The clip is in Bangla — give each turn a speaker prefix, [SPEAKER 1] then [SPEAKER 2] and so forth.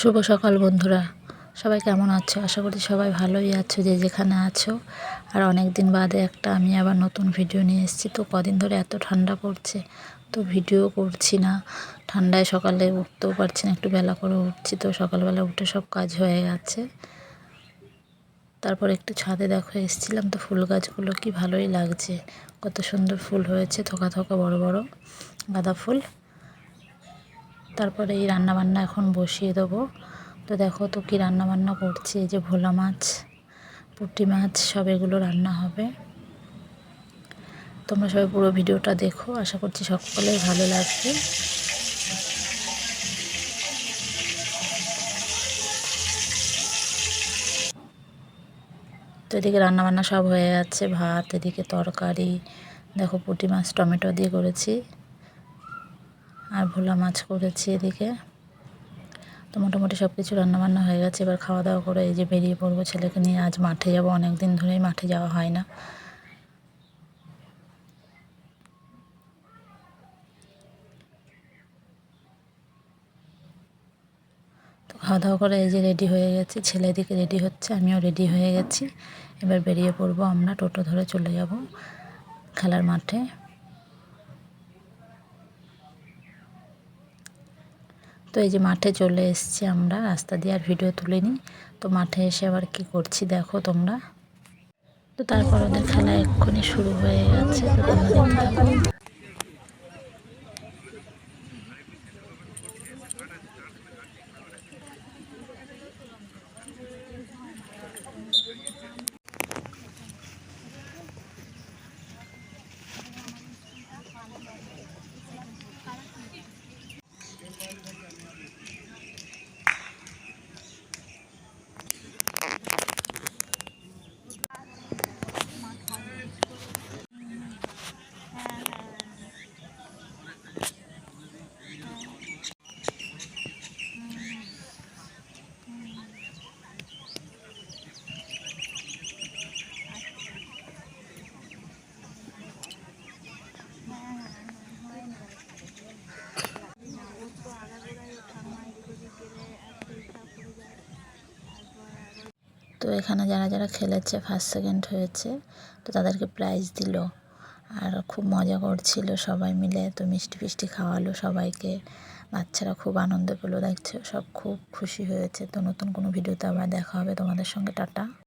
[SPEAKER 1] শুভ সকাল বন্ধুরা। সবাই কেমন আছো? আশা করি সবাই ভালোই আছো, যে যেখানে আছো। আর অনেক দিন বাদে একটা আমি আবার নতুন ভিডিও নিয়ে এসেছি। তো কদিন ধরে এত ঠান্ডা পড়ছে, তো ভিডিও করছি না। ঠান্ডায় সকালে উঠতেও পারছি না, একটু বেলা করে উঠছি। তো সকালবেলা উঠে সব কাজ হয়ে গেছে। তারপর একটু ছাদে দেখো, এসেছিলাম তো ফুল গাছগুলো কি ভালোই লাগছে। কত সুন্দর ফুল হয়েছে, থোকা থোকা বড় বড় গাঁদা ফুল। তারপরে এই রান্নাবান্না এখন বসিয়ে দেবো। তো দেখো তো কী রান্নাবান্না করছি, এই যে ভোলা মাছ, পুঁটি মাছ, সব এগুলো রান্না হবে। তোমরা সবাই পুরো ভিডিওটা দেখো, আশা করছি সকলেই ভালো লাগবে। তো এদিকে রান্নাবান্না সব হয়ে যাচ্ছে ভাত, এদিকে তরকারি, দেখো পুঁটি মাছ, টমেটো দিয়ে করেছি। আর ভোলা মাছ করেছি এদিকে। তো মোটামুটি সব কিছু রান্নাবান্না হয়ে গেছে, এবার খাওয়া দাওয়া করে এই যে বেরিয়ে পড়ব ছেলেকে নিয়ে, আজ মাঠে যাব অনেক দিন ধরেই মাঠে যাওয়া হয় না। খাওয়া দাওয়া করে এই যে রেডি হয়ে গেছি। ছেলে এদিকে রেডি হচ্ছে, আমিও রেডি হয়ে গেছি। এবার বেরিয়ে পড়ব আমরা, টোটো ধরে চলে যাব খেলার মাঠে। তো এই যে মাঠে চলে এসেছি আমরা, রাস্তা দিয়ে আর ভিডিও তুলিনি। তো মাঠে এসে আবার কি করছি দেখো তোমরা। তো তারপর ওদের খেলা এক্ষুনি শুরু হয়ে গেছে, তো তোমরা দেখতে থাকো। তো এখানে যারা যারা খেলেছে ফার্স্ট সেকেন্ড হয়েছে, তো তাদেরকে প্রাইজ দিল। আর খুব মজা করছিল সবাই মিলে, তো মিষ্টি ফিষ্টি খাওয়ালো সবাইকে। বাচ্চারা খুব আনন্দ পেল, দেখছ, সব খুব খুশি হয়েছে। তো নতুন কোনো ভিডিওতে আবার দেখা হবে তোমাদের সঙ্গে, টাটা।